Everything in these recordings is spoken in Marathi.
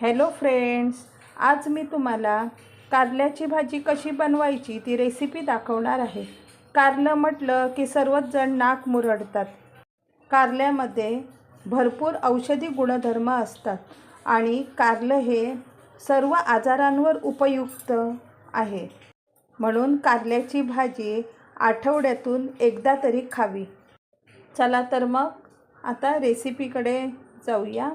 हॅलो फ्रेंड्स आज मी तुम्हाला कारल्याची भाजी कशी बनवायची ती रेसिपी दाखवणार आहे. कारलं म्हटलं की सर्वच जण नाक मुरडतात. कारल्यामध्ये भरपूर औषधी गुणधर्म असतात आणि कारलं हे सर्व आजारांवर उपयुक्त आहे. म्हणून कारल्याची भाजी आठवड्यातून एकदा तरी खावी. चला तर मग आता रेसिपीकडे जाऊया.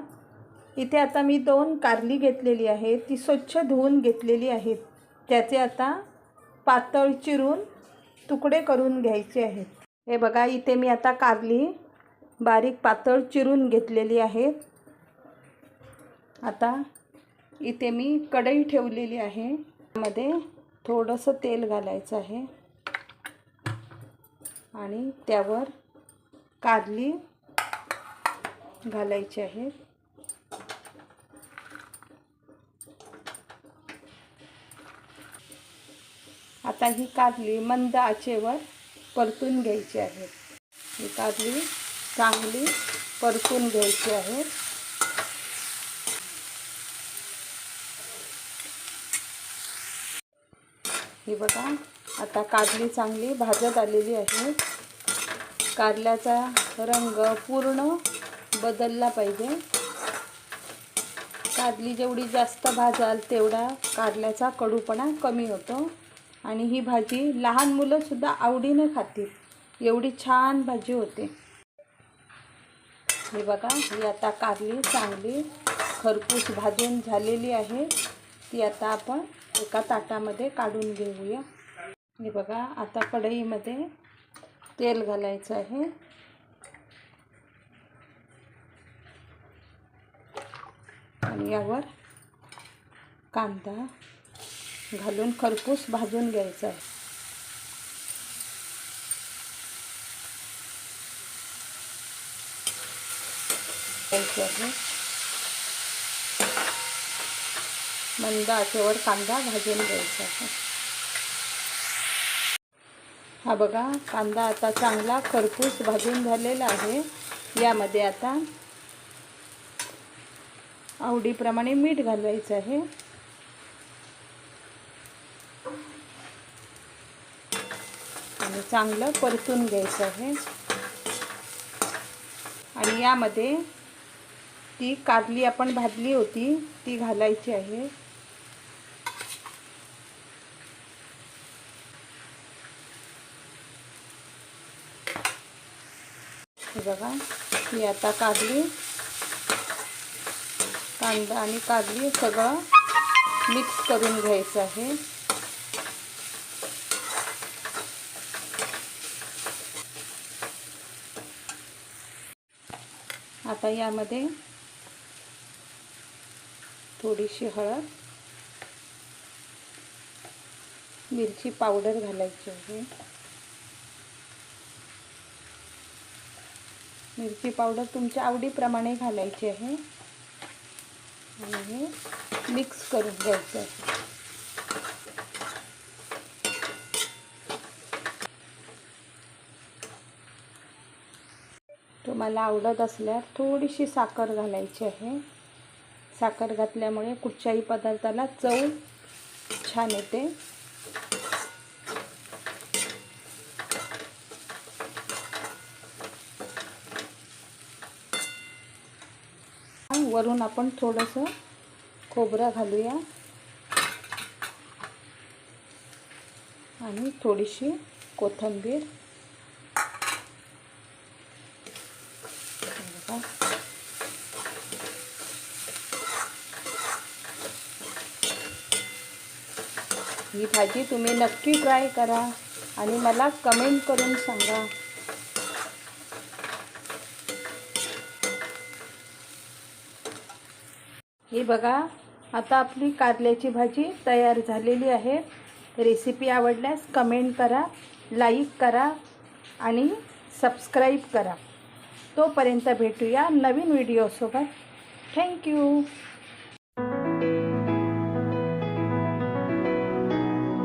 इथे आता मी दोन कारली घेतलेली आहे ती स्वच्छ धुवून घेतलेली आहेत. त्याचे आता पातळ चिरून तुकडे करून घ्यायचे आहेत. हे बघा इथे मी आता कारली बारीक पातळ चिरून घेतलेली आहेत. आता इथे मी कढई ठेवलेली आहे. त्यामध्ये थोडंसं तेल घालायचं आहे. आणि त्यावर कारली घालायची आहे. आता ही कारली मंद आचेवर परतून घ्यायची आहे. ही कारली चांगली परतून घ्यायची आहे. ही बघा आता कारली चांगली भाजत आलेली आहे. कारल्याचा रंग पूर्ण बदलला पाहिजे. कारली जेवढी जास्त भाजाल तेवढा कारल्याचा कडूपणा कमी होतो. आणि ही भाजी लहान मुलंसुद्धा आवडीने खातील. एवढी छान भाजी होते. हे बघा ही आता कारली चांगली खरपूस भाजून झालेली आहे. ती आता आपण एका ताटामध्ये काढून घेऊया. हे बघा आता कढईमध्ये तेल घालायचं आहे. आणि यावर कांदा घालून खरपूस भाजून घ्यायचा आहे. घ्यायचं आहे मंद आचेवर कांदा भाजून घ्यायचा आहे. हा बघा कांदा आता चांगला खरपूस भाजून झालेला आहे. यामध्ये आता आवडीप्रमाणे मीठ घालवायचं आहे. आहे चांगलं परतून घ्यायचं आहे. आणि यामध्ये ती कारली आपण भाजली होती ती घालायची आहे. बघा ही आता कारली कांदा आणि कारली सगळं मिक्स करून घ्यायचं आहे. आता यामध्ये थोडीशी हळद मिरची पावडर घालायची आहे. मिरची पावडर तुमच्या आवडीप्रमाणे घालायची आहे. आणि हे मिक्स करून घ्यायचं आहे. तुम्हाला आवडत असल्यास थोडीशी साखर घालायची आहे. साखर घातल्यामुळे कुठच्याही पदार्थाला चव छान येते. वरून आपण थोडंसं खोबरं घालूया. आणि थोडीशी कोथिंबीर. ही भाजी तुम्ही नक्की ट्राय करा आणि मला कमेंट करून सांगा. ही बघा आता आपली कारल्याची भाजी तयार झालेली आहे. रेसिपी आवडल्यास कमेंट करा लाईक करा आणि सबस्क्राईब करा. तोपर्यंत भेटूया नवीन व्हिडिओसोबत थँक्यू